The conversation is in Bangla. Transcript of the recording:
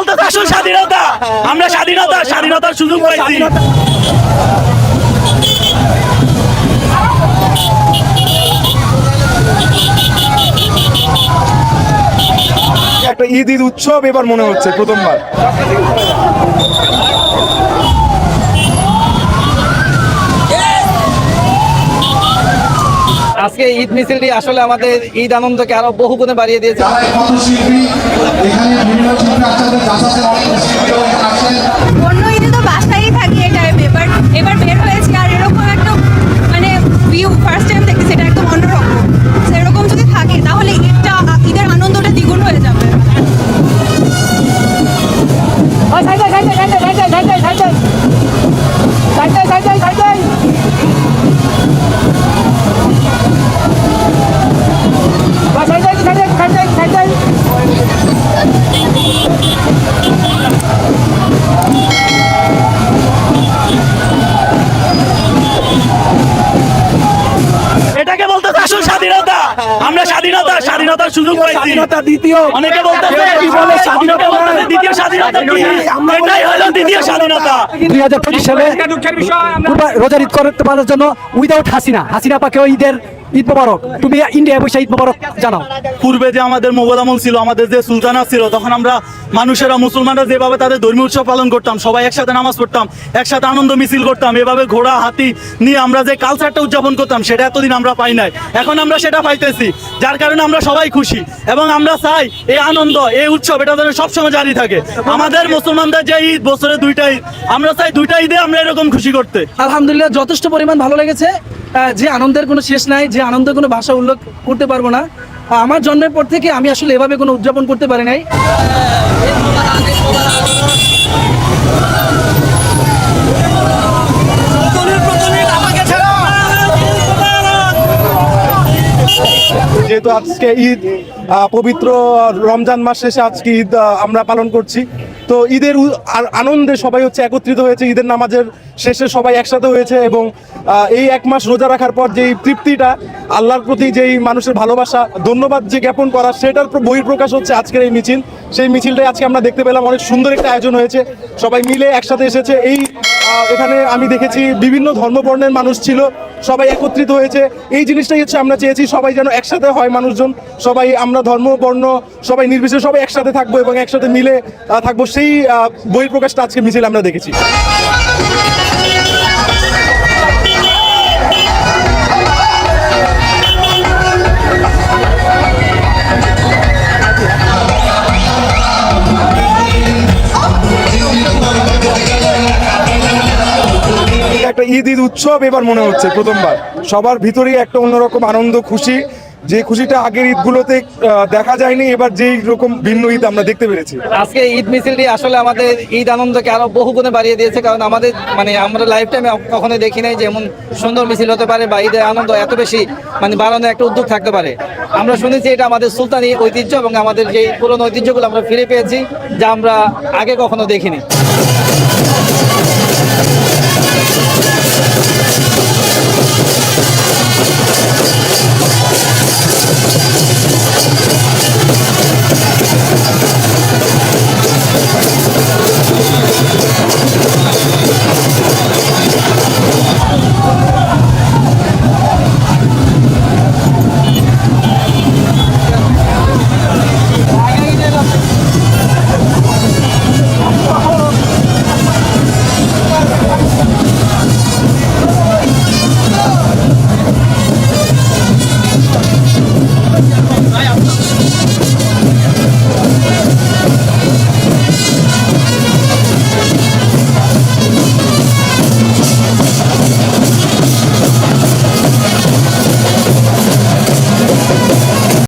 বলতে আসল স্বাধীনতা? আমরা স্বাধীনতা, স্বাধীনতার সুযোগ পাইছি। একটা ঈদ ঈদ উৎসব এবার মনে হচ্ছে প্রথমবার। আজকে ঈদ মিছিলটি আসলে আমাদের ঈদ আনন্দকে আরও বহু গুণে বাড়িয়ে দিয়েছে অন্য ঈদে তো বাসায় থাকি এই টাইমে বাট এবার বের হয়েছি আর এরকম একটা মানে ভিউ ফার্স্ট টাইম দেখেছি এটা একদম অন্যরকম সেরকম যদি থাকে তাহলে ঈদটা ঈদের আনন্দটা দ্বিগুণ হয়ে যাবে এটাকে স্বাধীনতার সুযোগ পাইছি। স্বাধীনতা দ্বিতীয়। অনেকে বলতেছে কি বলে স্বাধীনতা অনেকে বলতেছে দ্বিতীয় স্বাধীনতা। কি এটাই হলো দ্বিতীয় স্বাধীনতা। দুই হাজার পঁচিশ সালে কুরবা- রোজার ঈদ করতে পারার জন্য উইদাউট হাসিনা। হাসিনা পাকে ঈদের ঈদ মোবারক। তুমি ইন্ডিয়া বসে ঈদ মোবারক জানাও। পূর্বে যে আমাদের আমল ছিল আমাদের যে সুলতানা ছিল তখন আমরা মানুষেরা মুসলমানরা যেভাবে তাদের ধর্মীয় উৎসব পালন করতাম সবাই একসাথে নামাজ পড়তাম একসাথে আনন্দ মিছিল করতাম এভাবে ঘোড়া হাতি নিয়ে আমরা যে কালচারটা উদযাপন করতাম সেটা এতদিন আমরা পাই নাই। এখন আমরা সেটা পাইতেছি যার কারণে আমরা সবাই খুশি এবং আমরা চাই এই আনন্দ এই উৎসব এটা যেন সবসময় জারি থাকে। আমাদের মুসলমানদের যে ঈদ বছরে দুইটা ঈদ আমরা চাই দুইটা ঈদে আমরা এরকম খুশি করতে। আলহামদুলিল্লাহ যথেষ্ট পরিমাণ ভালো লেগেছে। যে আনন্দের কোনো শেষ নাই, যে আনন্দের কোনো ভাষা উল্লেখ করতে পারব না। আমার জন্মের পর থেকে আমি আসলে এভাবে কোনো উদযাপন করতে পারি নাই। যেহেতু আজকে ঈদ পবিত্র রমজান মাস শেষে আজকে ঈদ আমরা পালন করছি। তো ঈদের আনন্দে সবাই হচ্ছে একত্রিত হয়েছে, ঈদের নামাজের শেষে সবাই একসাথে হয়েছে এবং এই এক মাস রোজা রাখার পর যেই তৃপ্তিটা, আল্লাহর প্রতি যেই মানুষের ভালোবাসা, ধন্যবাদ যে জ্ঞাপন করা, সেটার প্র- বহিঃপ্রকাশ হচ্ছে আজকের এই মিছিল। সেই মিছিলটাই আজকে আমরা দেখতে পেলাম, অনেক সুন্দর একটা আয়োজন হয়েছে। সবাই মিলে একসাথে এসেছে। এই এখানে আমি দেখেছি বিভিন্ন ধর্মবর্ণের মানুষ ছিল। সবাই একত্রিত হয়েছে। এই জিনিসটাই হচ্ছে আমরা চেয়েছি, সবাই যেন একসাথে হয় মানুষজন, সবাই আমরা ধর্ম, বর্ণ, সবাই নির্বিশেষে সবাই একসাথে থাকব এবং একসাথে মিলে থাকব। সেই বই বহিঃপ্রকাশটা আজকে মিছিল আমরা দেখেছি। একটা ঈদ ঈদ উৎসব এবার মনে হচ্ছে প্রথমবার। সবার ভিতরেই একটা অন্যরকম আনন্দ খুশি। যে খুশিটা আগের ঈদগুলোতে দেখা যায়নি, এবার যেই রকম ভিন্ন ঈদ আমরা দেখতে পেরেছি। আজকে ঈদ মিছিলটি আসলে আমাদের ঈদ আনন্দকে আরও বহু গুণে বাড়িয়ে দিয়েছে, কারণ আমাদের মানে আমরা লাইফ টাইমে কখনো দেখি নাই যে এমন সুন্দর মিছিল হতে পারে বা ঈদের আনন্দ এত বেশি মানে বাড়ানো একটা উদ্যোগ থাকতে পারে। আমরা শুনেছি এটা আমাদের সুলতানি ঐতিহ্য এবং আমাদের যে পুরনো ঐতিহ্যগুলো আমরা ফিরে পেয়েছি, যা আমরা আগে কখনো দেখিনি।